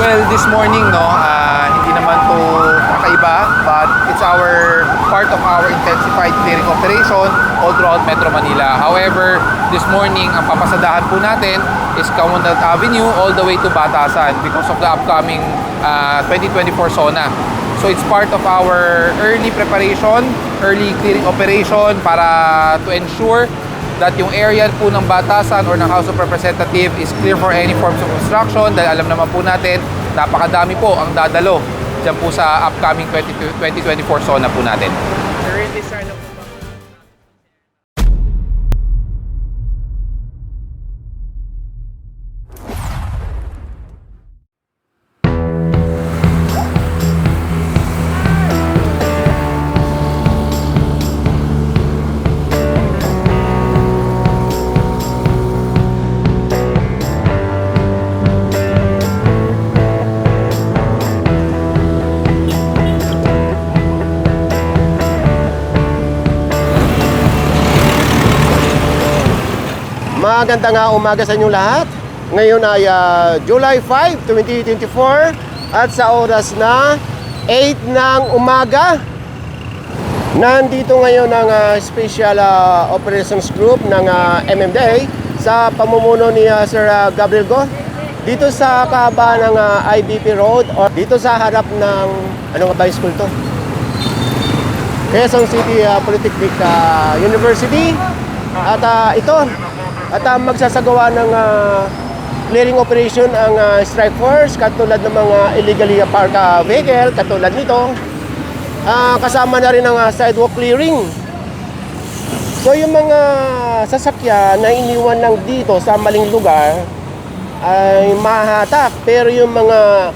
Well, this morning, no, ah, hindi naman to kakaiba, but it's our part of our intensified clearing operation all throughout Metro Manila. However, this morning, ang papasadahan po natin is Kamundat Avenue all the way to Batasan because of the upcoming ah, 2024 SONA. So it's part of our early preparation, early clearing operation para to ensure that yung area po ng batasan or ng House of Representative is clear for any forms of construction dahil alam naman po natin, napakadami po ang dadalo dyan po sa upcoming 20, 2024 SONA po natin. Maganda nga umaga sa inyong lahat. Ngayon ay ah, July 5, 2024 at sa oras na 8 ng umaga. Nandito ngayon ang ah, Special ah, Operations Group ng ah, MMDA sa pamumuno ni ah, Sir ah, Gabriel Go dito sa kahaba ng ah, IBP Road or dito sa harap ng ano nga ba school to? Quezon City ah, Polytechnic ah, University at ah, ito at ah, magsasagawa ng ah, clearing operation ang ah, strike force katulad ng mga illegally parked ah, vehicle katulad nito. Ah, kasama na rin ang ah, sidewalk clearing. So yung mga sasakyan na iniwan lang dito sa maling lugar ay mahatak. Pero yung mga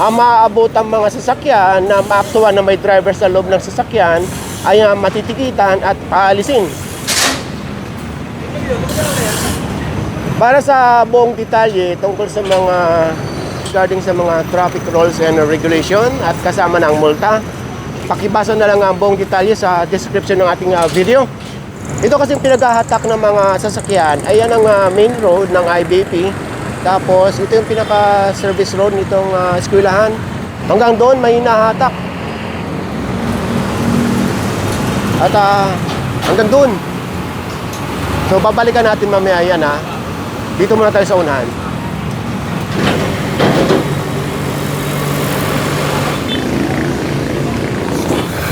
ang maaabot ang mga sasakyan na maaktuhan na may driver sa loob ng sasakyan ay ah, matitikitan at paalisin. Para sa buong detalye tungkol sa mga regarding sa mga traffic rules and regulation at kasama ang multa, pakibasa na lang ang buong detalye sa description ng ating ah, video. Ito kasi pinaghahatak ng mga sasakyan, ayan ang ah, main road ng IBP. Tapos ito yung pinaka-service road nitong uh, eskwelahan. Hanggang doon may hinahatak. At ah, hanggang doon. So babalikan natin mamaya yan ha. Dito muna tayo sa unahan.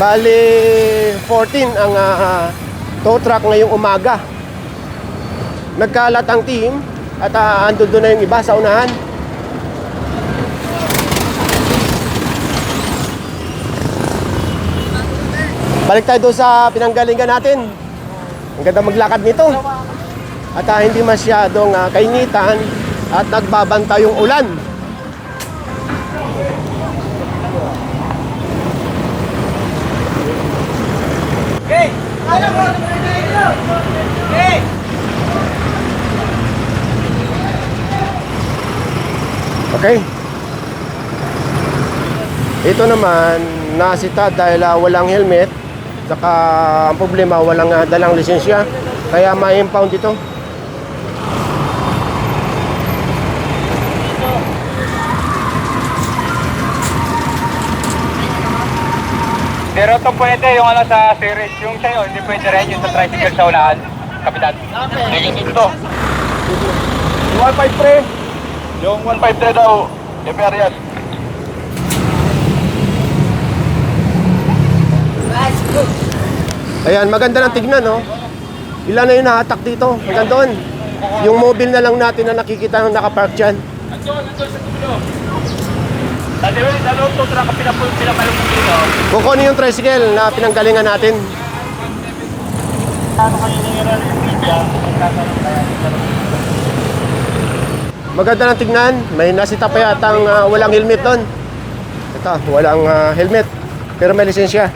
Bali 14 ang ah, tow truck ngayong umaga. Nagkalat ang team at uh, andun doon na yung iba sa unahan. Balik tayo doon sa pinanggalingan natin. Ang ganda maglakad nito. At ah, hindi masyadong ah, kainitan at nagbabanta yung ulan. Okay. Ito naman, nasita dahil ah, walang helmet. Saka ang problema, walang ah, dalang lisensya. Kaya ma-impound ito. Pero ito pwede yung ano sa series, yung sa'yo, hindi pwede rin yung sa tricycle sa unahan, kapitan. Negative to. Yung 153. Yung 153 daw, Imperial. Ayan, maganda ng tignan, no? Ilan na yung nahatak dito? Hanggang doon. Yung mobile na lang natin na nakikita ng nakapark dyan. Andun, andun sa dulo. Sa dulo, sa loob to, truck ang pinapul, pinapalong dito. Kukunin yung tricycle na pinanggalingan natin. Ano kanina yung media, magkakaroon kaya. Maganda lang tignan. May nasita pa yatang ah, walang helmet doon. Ito, walang ah, helmet. Pero may lisensya.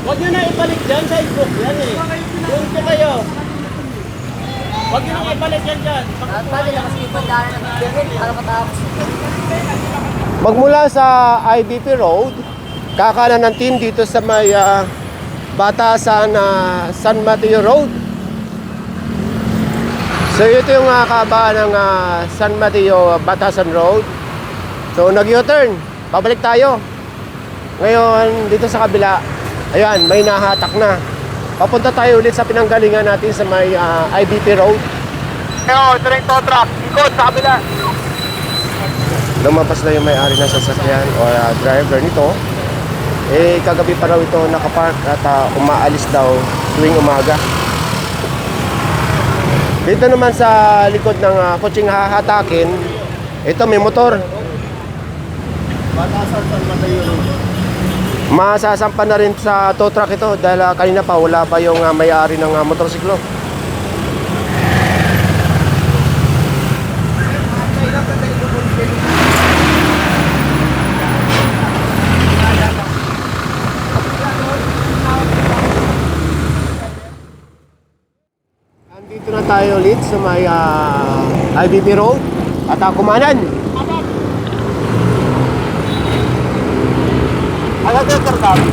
Huwag nyo na ibalik dyan sa Facebook yan eh. Doon po kayo. Huwag nyo na ibalik yan dyan. Magmula sa IBP Road, kakanan ng team dito sa may ah, Batasan ah, San Mateo Road. So ito yung uh, kabaan ng ah, San Mateo Batasan Road. So nag-U-turn, pabalik tayo. Ngayon, dito sa kabila, ayan, may nahatak na. Papunta tayo ulit sa pinanggalingan natin sa may ah, IBP Road. Ngayon, ito yung tow truck. Ikot sa kabila. lumabas na yung may-ari ng sasakyan o uh, driver nito eh kagabi pa raw ito nakapark at uh, umaalis daw tuwing umaga dito naman sa likod ng uh, kutsing hahatakin ito may motor masasampa na rin sa tow truck ito dahil uh, kanina pa wala pa yung uh, may-ari ng uh, motorsiklo Andito na tayo ulit sa may ah, IBP Road at uh, kumanan. Sir, kami.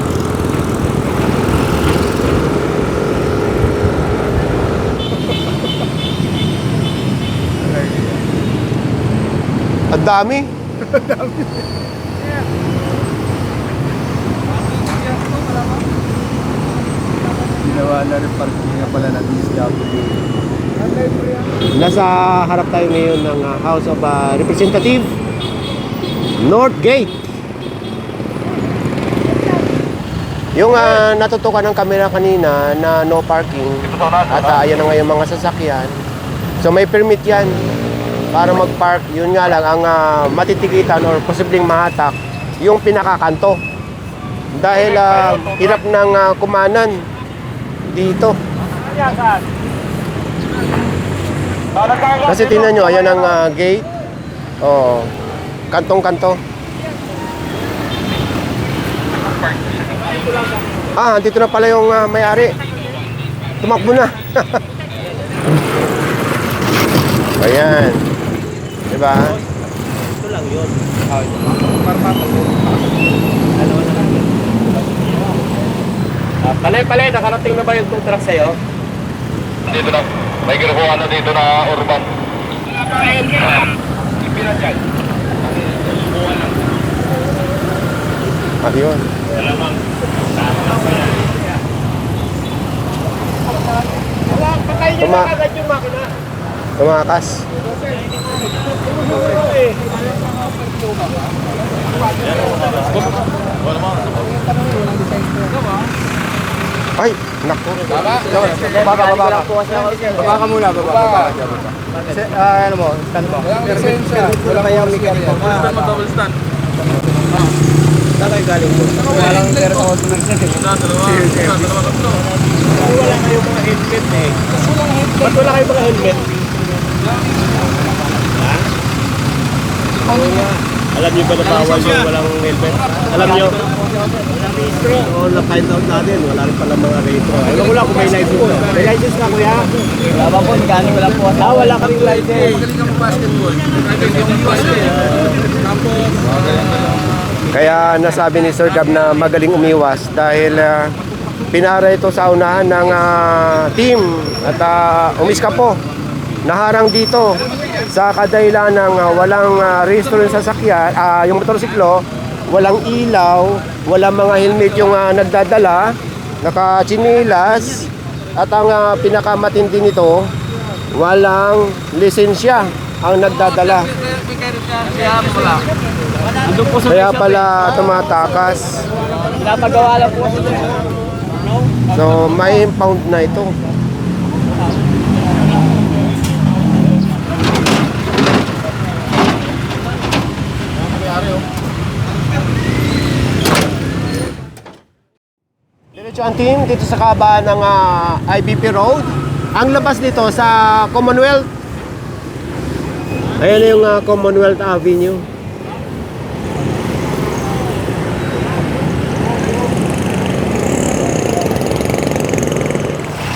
Ang dami. Ginawa na rin parking nga pala ng DSW. Nasa harap tayo ngayon ng ah, House of ah, Representative North Gate. Yung ah, natutukan ng kamera kanina na no parking at uh, ayan na nga yung mga sasakyan. So may permit yan para mag-park. Yun nga lang ang ah, matitikitan or posibleng mahatak yung pinakakanto. Dahil ah, hirap ng ah, kumanan dito. Kasi tingnan nyo, ayan ang ah, gate. Oh, kantong-kanto. Ah, dito na pala yung ah, may-ari. Tumakbo na. ayan. Diba? Ito lang yun. Ah, palay, palay, nakarating na ba yung tow truck sa'yo? Dito na. May kinukuha na dito na urban. Ah, yun. Tuma Agad yung makina. tumakas. Ay, naku. Baba. Baba, baba, baba. Baba ka muna, baba. baba. Ah, ano mo, stand mo. Walang lisensya. Wala kayang mikit mo. double stand. Saan kayo galing po? Walang pero ako sa nagsasin. Wala kayong mga helmet eh. Ba't wala kayong mga helmet? Ha? Alam niyo ba na bawal yung walang helmet? Alam niyo? Oo, na-find out natin. Wala rin pala mga retro. Ewan ko lang kung may license ko. May license ka kuya? Wala pa po, gano'n wala po. Ah, wala kaming license. Magaling ang basketball. Magaling ang basketball. Tapos, Kaya nasabi ni Sir Gab na magaling umiwas dahil ah, pinara ito sa unahan ng ah, team at uh, umiska po. Naharang dito sa kadahilan ng ah, walang uh, rehistro ng sasakyan, ah, yung motorsiklo, walang ilaw, walang mga helmet yung ah, nagdadala, nakatsinilas, at ang ah, pinakamatindi nito, walang lisensya ang nagdadala. Kaya pala tumatakas. Pinapagawa lang po. So, may impound na ito. Diretso ang team dito sa kaba ng ah, IBP Road. Ang labas dito sa Commonwealth. Ayan yung ah, Commonwealth Avenue.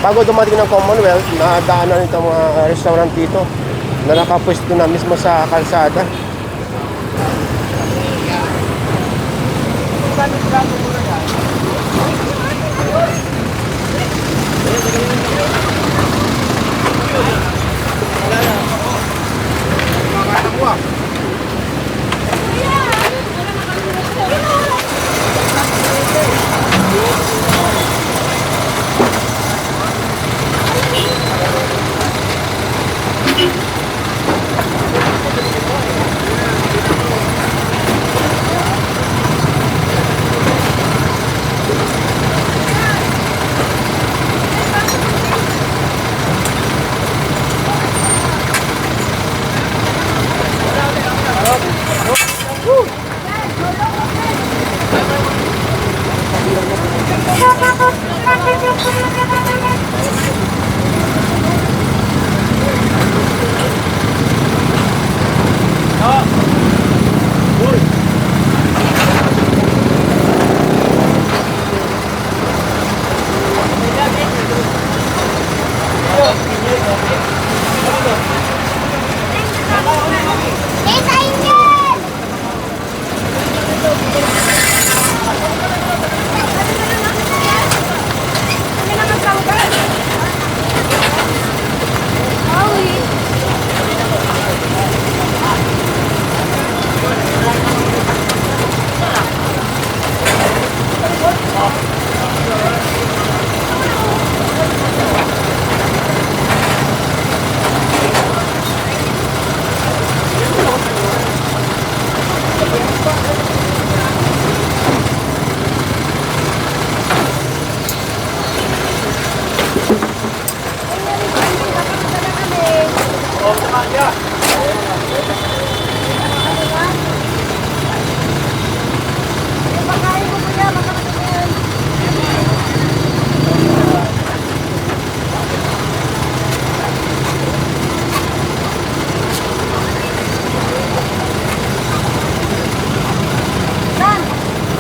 Bago dumating ng Commonwealth, nadaanan itong mga restaurant dito na nakapwesto na mismo sa kalsada. Kita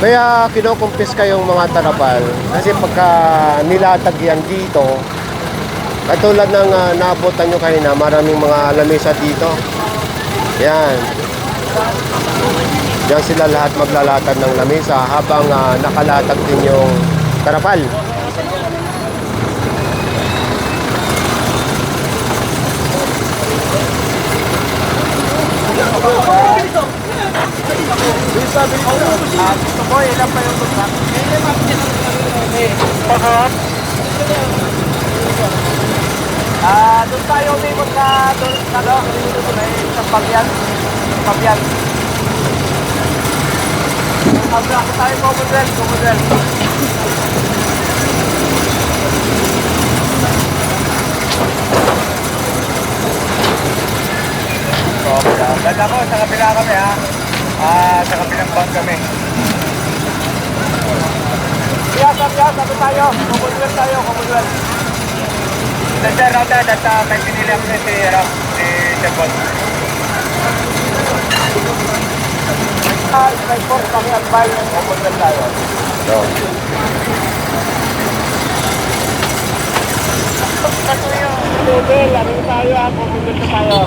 Kaya kinukumpis kayong mga tarapal kasi pagka nilatag yan dito, katulad ng uh, naabutan nyo kanina, maraming mga lamesa dito. Yan. Diyan sila lahat maglalatag ng lamesa habang ah, nakalatag din yung tarapal. Ah, doon tayo umimot na doon na doon sa pabyan. Pabyan. Abra ko tayo Commonwealth, Commonwealth. So, ganda ko, sa kapila kami ha. Ah, sa kapilang bank kami. Piyasa, piyasa, tayo. Commonwealth tayo, Commonwealth. Sa sir, rata, at uh, may pinili ako si, ano, si Chebon. Ah, may force kami at bayo, Commonwealth tayo. So, Ano yung level, ano tayo, Commonwealth tayo.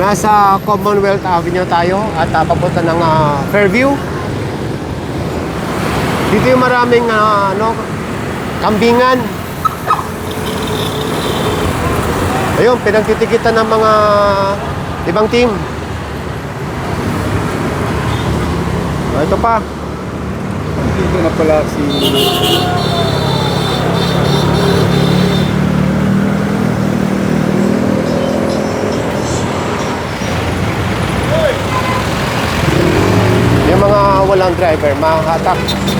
nasa Commonwealth Avenue tayo at uh, papunta ng ah, Fairview. Dito yung maraming ah, ano, kambingan. Ayun, pinagtitikitan ng mga ibang team. Ah, ito pa. Dito na pala si... Yung mga walang driver, mahahatak.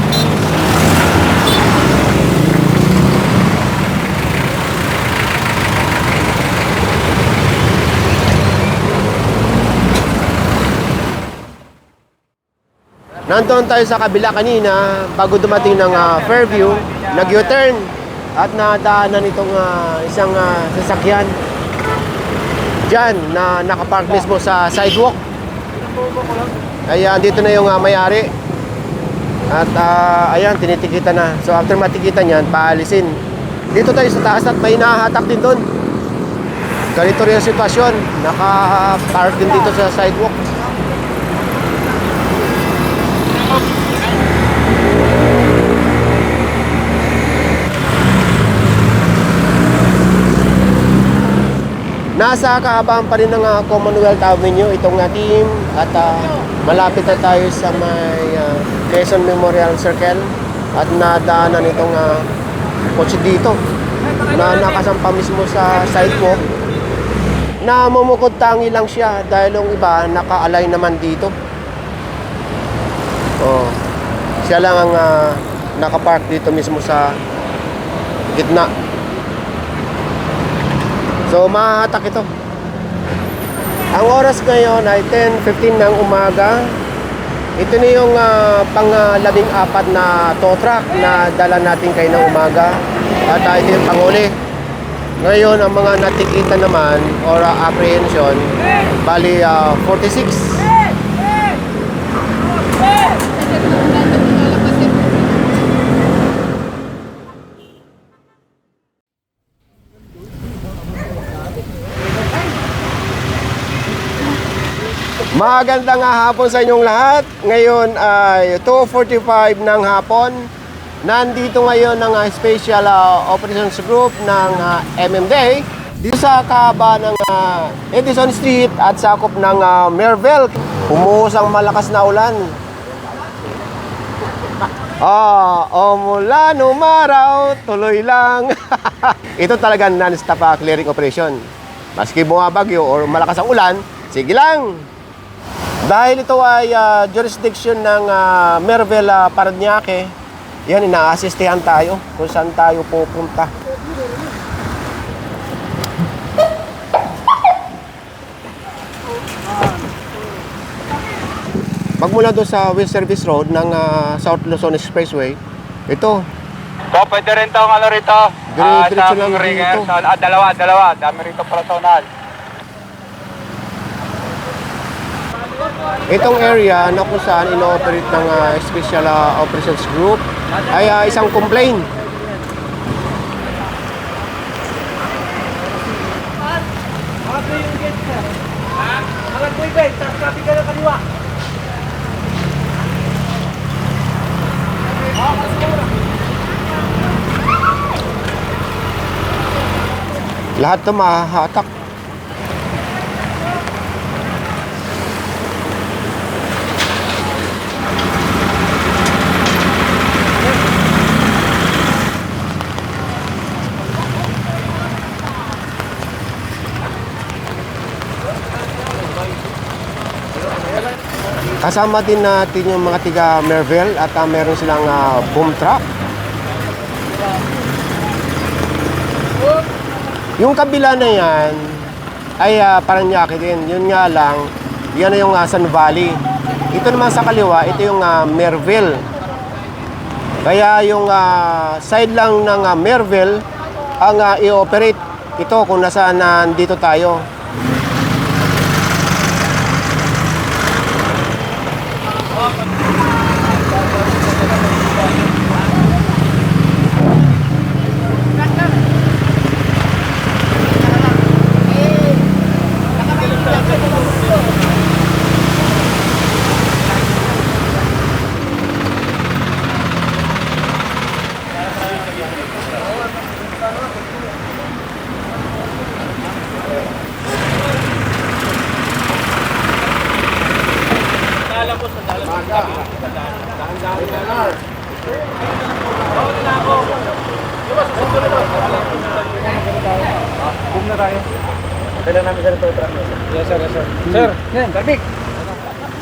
Nandoon tayo sa kabila kanina bago dumating ng ah, Fairview, nag-U-turn at nadaanan itong ah, isang ah, sasakyan dyan na nakapark mismo sa sidewalk. Kaya dito na yung ah, may-ari. At ah, ayan, tinitikitan na. So after matikitan yan, paalisin. Dito tayo sa taas at may nahahatak din doon. Ganito rin ang sitwasyon. Naka-park din dito sa sidewalk. Nasa kahabaan pa rin ng ah, Commonwealth Avenue itong uh, team at ah, malapit na tayo sa may ah, Quezon Memorial Circle at nadaanan itong uh, kotse dito na nakasampa mismo sa sidewalk na mumukod tangi lang siya dahil yung iba naka-align naman dito. Oh. Siya lang ang ah, nakapark dito mismo sa gitna. So, mahahatak ito. Ang oras ngayon ay 10.15 ng umaga. Ito na yung uh, pang-labing apat na tow truck na dala natin kayo ng umaga. At uh, ito yung panguli. Ngayon, ang mga natikita naman or uh, apprehension, bali uh, 46. Magandang hapon sa inyong lahat. Ngayon ay 2.45 ng hapon. Nandito ngayon ang ah, Special ah, Operations Group ng ah, MMDA dito sa kahaba ng ah, Edison Street at sakop ng uh, Merville. Humuhos ang malakas na ulan. Ah, umulan, umaraw, tuloy lang. Ito talaga non-stop ah, clearing operation. Maski bumabagyo or malakas ang ulan, sige lang. Dahil ito ay ah, jurisdiction ng uh, Merville ah, Paranaque, yan, ina-assistihan tayo kung saan tayo pupunta. Magmula doon sa West Service Road ng ah, South Luzon Expressway, ito, So, pwede rin tong ano rito. Dire- diretso sa lang. Sa, ah, dalawa, dalawa. Dami rito sa unahan. Itong area na kung saan ino-operate ng ah, Special ah, Operations Group ay ah, isang complaint. Lahat ito mahahatak. Kasama din natin yung mga tiga Merville at ah, meron silang ah, boom truck. Yung kabila na yan ay uh, Paranaque din. Yun nga lang, yan na yung ah, San Valley. Ito naman sa kaliwa, ito yung ah, Merville. Kaya yung ah, side lang ng ah, Merville ang ah, i-operate. Ito kung nasaan nandito tayo.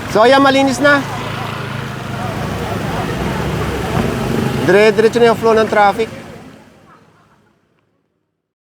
So ayan, malinis na. Dire-diretso na yung flow ng traffic.